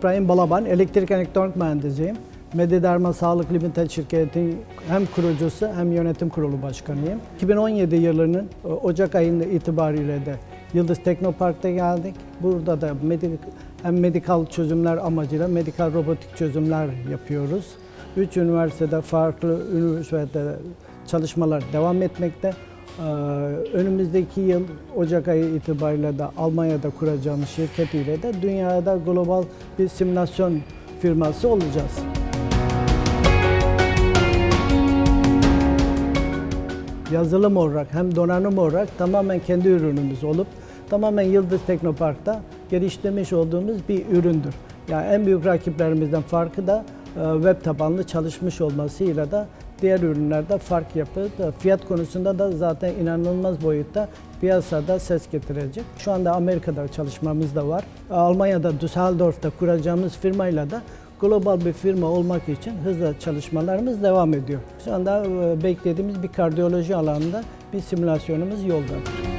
İbrahim Balaban, elektrik elektronik mühendisiyim. Mediderma Sağlık Limited şirketin hem kurucusu hem yönetim kurulu başkanıyım. 2017 yılının e, Ocak ayında itibariyle de Yıldız Teknopark'ta geldik. Burada da medik, hem medikal çözümler amacıyla medikal robotik çözümler yapıyoruz. Üç üniversitede farklı üniversitede çalışmalar devam etmekte. Ee, Önümüzdeki yıl Ocak ayı itibariyle de Almanya'da kuracağımız şirket ile de dünyada global bir simülasyon firması olacağız. Yazılım olarak hem donanım olarak tamamen kendi ürünümüz olup tamamen Yıldız Teknopark'ta geliştirmiş olduğumuz bir üründür. Yani en büyük rakiplerimizden farkı da e, web tabanlı çalışmış olmasıyla da diğer ürünlerde fark yapıyor. Fiyat konusunda da zaten inanılmaz boyutta piyasada ses getirecek. Şu anda Amerika'da çalışmamız da var. Almanya'da Düsseldorf'ta kuracağımız firmayla da global bir firma olmak için hızla çalışmalarımız devam ediyor. Şu anda e, beklediğimiz bir kardiyoloji alanında bir simülasyonumuz yoldadır.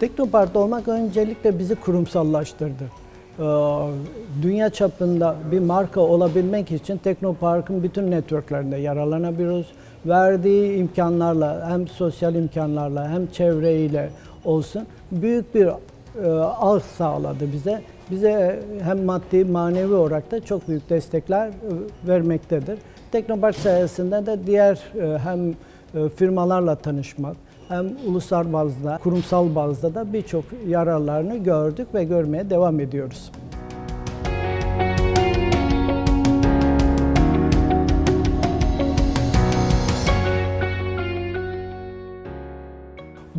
Teknopark'ta olmak öncelikle bizi kurumsallaştırdı. Ee, Dünya çapında bir marka olabilmek için Teknopark'ın bütün networklerinde yararlanabiliyoruz. Verdiği imkanlarla hem sosyal imkanlarla hem çevreyle olsun büyük bir e, ağ sağladı bize. Bize hem maddi manevi olarak da çok büyük destekler e, vermektedir. Teknopark sayesinde de diğer e, hem e, firmalarla tanışmak hem ulusal bazda, kurumsal bazda da birçok yararlarını gördük ve görmeye devam ediyoruz.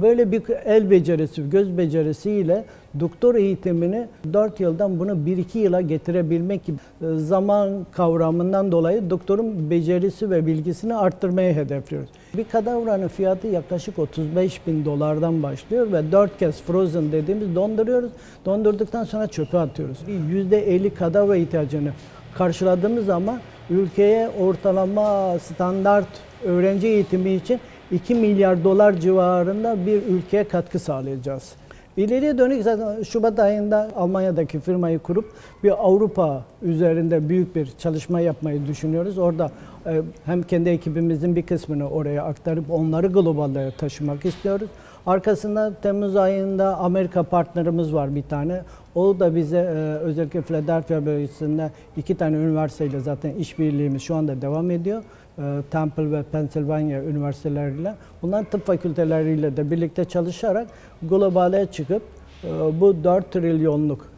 Böyle bir el becerisi, göz becerisiyle doktor eğitimini 4 yıldan bunu 1-2 yıla getirebilmek gibi e, zaman kavramından dolayı doktorun becerisi ve bilgisini arttırmayı hedefliyoruz. Bir kadavranın fiyatı yaklaşık 35 bin dolardan başlıyor ve 4 kez frozen dediğimiz donduruyoruz. Dondurduktan sonra çöpe atıyoruz. %50 kadavra ihtiyacını karşıladığımız zaman ülkeye ortalama standart öğrenci eğitimi için 2 milyar dolar civarında bir ülkeye katkı sağlayacağız. İleriye dönük zaten Şubat ayında Almanya'daki firmayı kurup bir Avrupa üzerinde büyük bir çalışma yapmayı düşünüyoruz. Orada e, hem kendi ekibimizin bir kısmını oraya aktarıp onları globale taşımak istiyoruz. Arkasında Temmuz ayında Amerika partnerimiz var bir tane. O da bize e, özellikle Philadelphia bölgesinde iki tane üniversiteyle zaten işbirliğimiz şu anda devam ediyor. E, Temple ve Pennsylvania üniversiteleriyle. Bunlar tıp fakülteleriyle de birlikte çalışarak globale çıkıp e, bu 4 trilyonluk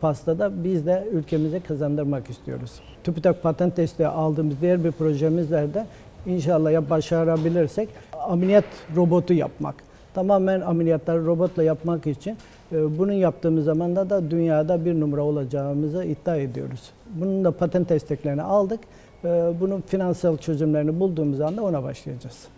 pastada biz de ülkemize kazandırmak istiyoruz. TÜBİTAK patent desteği aldığımız diğer bir projemizde de inşallah ya başarabilirsek ameliyat robotu yapmak. Tamamen ameliyatları robotla yapmak için e, bunu yaptığımız zaman da, da dünyada bir numara olacağımızı iddia ediyoruz. Bunun da patent desteklerini aldık. E, Bunun finansal çözümlerini bulduğumuz anda ona başlayacağız.